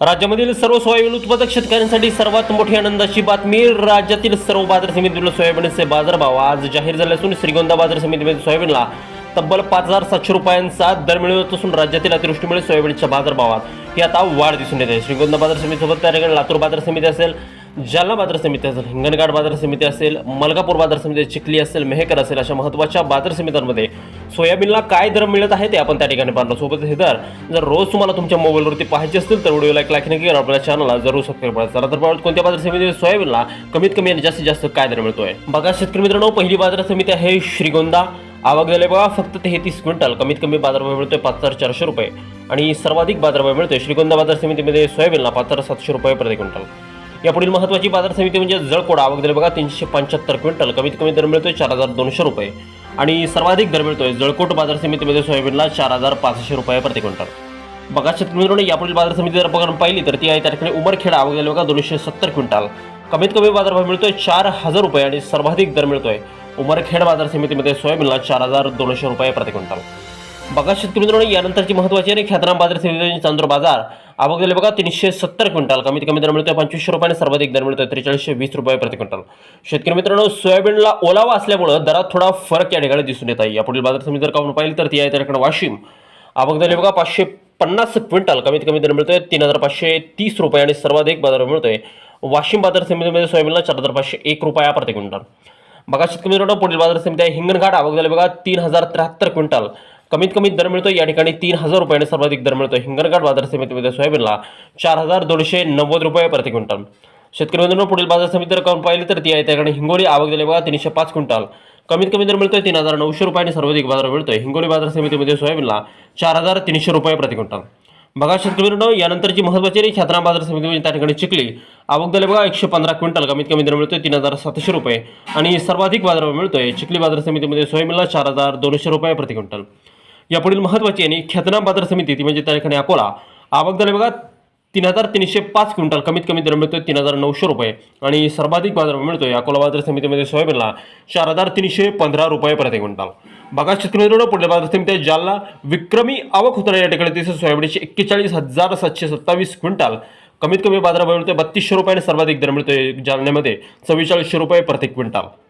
राज्यामधील सर्व सोयाबीन उत्पादक शेतकऱ्यांसाठी सर्वात मोठी आनंदाची बातमी राज्यातील सर्व बाजार समितीतील सोयाबीनचे बाजारभाव आज जाहीर झाले असून श्रीगोंदा बाजार समितीमध्ये सोयाबीनला तब्बल पाच हजार सातशे रुपयांचा दर मिळत असून राज्यातील अतिवृष्टीमुळे सोयाबीनच्या बाजारभावात ही आता वाढ दिसून येते. श्रीगोंदा बाजार समितीसोबत त्या लातूर बाजार समिती असेल जालना बाजार समिती असेल हिंगणघाट बाजार समिती असेल मलकापूर बाजार समिती चिखली असेल मेहकर असेल अशा महत्त्वाच्या बाजार समित्यांमध्ये सोयाबीनला काय दर मिळत आहे ते आपण त्या ठिकाणी पाहणार सोबत हे दर जर रोज तुम्हाला तुमच्या मोबाईलवरती पाहायचे असतील तर व्हिडिओला एक लाईक नक्की करा. आपल्या चॅनलला जरूर सबस्क्राईब करा. चला तर कोणत्या बाजार समितीमध्ये सोयाबीनला कमीत कमी आणि जास्तीत जास्त काय दर मिळतोय. बघा शेतकरी मित्रांनो पहिली बाजार समिती आहे श्रीगोंदा. आवक झाले बघा फक्त तेहतीस क्विंटल कमीत कमी बाजारभाव मिळतोय पाच हजार चारशे रुपये. आणि सर्वाधिक बाजारभाव मिळतोय श्रीगोंदा बाजार समितीमध्ये सोयाबीनला पाच हजार सातशे रुपये प्रति क्विंटल. यापुढील महत्त्वाची बाजार समिती म्हणजे जळकोडा. आवक दर बघा तीनशे पंच्याहत्तर क्विंटल. कमीत कमी दर मिळतोय चार हजार दोनशे रुपये. आणि सर्वाधिक दर मिळतोय जळकोट बाजार समितीमध्ये सोयाबीनला चार हजार पाचशे रुपये प्रति क्विंटल. बघा शेतकरी मित्रांनो यापुढील बाजार समिती जर बघा पाहिली तर ती आहे त्या ठिकाणी उमरखेड. आवक झाली बघा दोनशे सत्तर क्विंटल. कमीत कमी बाजारभाव मिळतोय चार हजार रुपये आणि सर्वाधिक दर मिळतोय उमरखेड बाजार समितीमध्ये सोयाबीनला चार हजार दोनशे रुपये प्रति क्विंटल. बघा शेतकरी यानंतरची महत्त्वाची आणि ख्यातनाम बाजार समिती चांदूर बाजार. आवक झाले बघा तीनशे सत्तर क्विंटल. कमीत कमी दर मिळतोय पंचवीसशे रुपयाने सर्वाधिक दर मिळतोय त्रेचाळीसशे वीस रुपये प्रति क्विंटल. शेतकरी मित्रांनो सोयाबीनला ओलावा असल्यामुळं दरात थोडा फरक या ठिकाणी दिसून येत आहे. यापुढील बाजार समिती जर का आपण पाहिली तर ती आहे त्याकडे ठिकाणी वाशिम. आवक झाली बघा पाचशे पन्नास क्विंटल. कमीत कमी दर मिळतोय तीन हजार पाचशे तीस रुपये आणि सर्वाधिक बाजार मिळतोय. वाशिम बाजार समितीमध्ये सोयाबीनला चार हजार पाचशे एक रुपया प्रति क्विंटल. बघा शेतकरी मित्रांनो पुढील बाजार समिती आहे हिंगणघाट. आवक झाले बघा तीन हजार त्र्याहत्तर क्विंटल. कमीत कमी दर मिळतो या ठिकाणी तीन हजार रुपयाने सर्वाधिक दर मिळतो हिंगणघाट बाजार समितीमध्ये सोयाबीनला चार हजार दोनशे नव्वद रुपये प्रति क्विंटल. शेतकरी मित्रांनो पुढील बाजार समिती जर आपण पाहिली तर ती आहे त्याकडे हिंगोली आवक झाली बघा तीनशे पाच क्विंटल. कमीत कमी दर मिळतोय तीन हजार नऊशे रुपयाने सर्वाधिक बाजार मिळतोय. हिंगोली बाजार समितीमध्ये सोयाबीनला चार हजार तीनशे रुपये प्रति क्विंटल. बघा शेतकरी यानंतर यानंतरची महत्त्वाची आहे छात्रा बाजार समिती म्हणजे त्या ठिकाणी चिखली. आवक झाले बघा एकशे पंधरा क्विंटल. कमीत कमी दर मिळतोय तीन हजार सातशे रुपये. आणि सर्वाधिक बाजार मिळतोय. चिखली बाजार समितीमध्ये सोयाबीनला चार हजार दोनशे रुपये प्रति क्विंटल. यापुढील महत्त्वाची आणि ख्यातनाम बाजार समिती ती म्हणजे त्या ठिकाणी अकोला. आवक विभागात बघा तीन हजार तीनशे पाच क्विंटल कमीत कमी दर मिळतोय तीन हजार नऊशे रुपये. आणि सर्वाधिक बाजार मिळतोय अकोला बाजार समितीमध्ये सोयाबीनला चार हजार तीनशे पंधरा रुपये प्रति क्विंटल. बघा शेतकरी पुढल्या बाजार समिती आहे जालना विक्रमी आवक होताना या ठिकाणी तिथे सोयाबीनचे एक्केचाळीस हजार सातशे सत्तावीस क्विंटल कमीत कमी बाजारभाव मिळतोय बत्तीसशे रुपये आणि सर्वाधिक दर मिळतोय जालन्यामध्ये चव्वेचाळीसशे रुपये प्रति क्विंटल.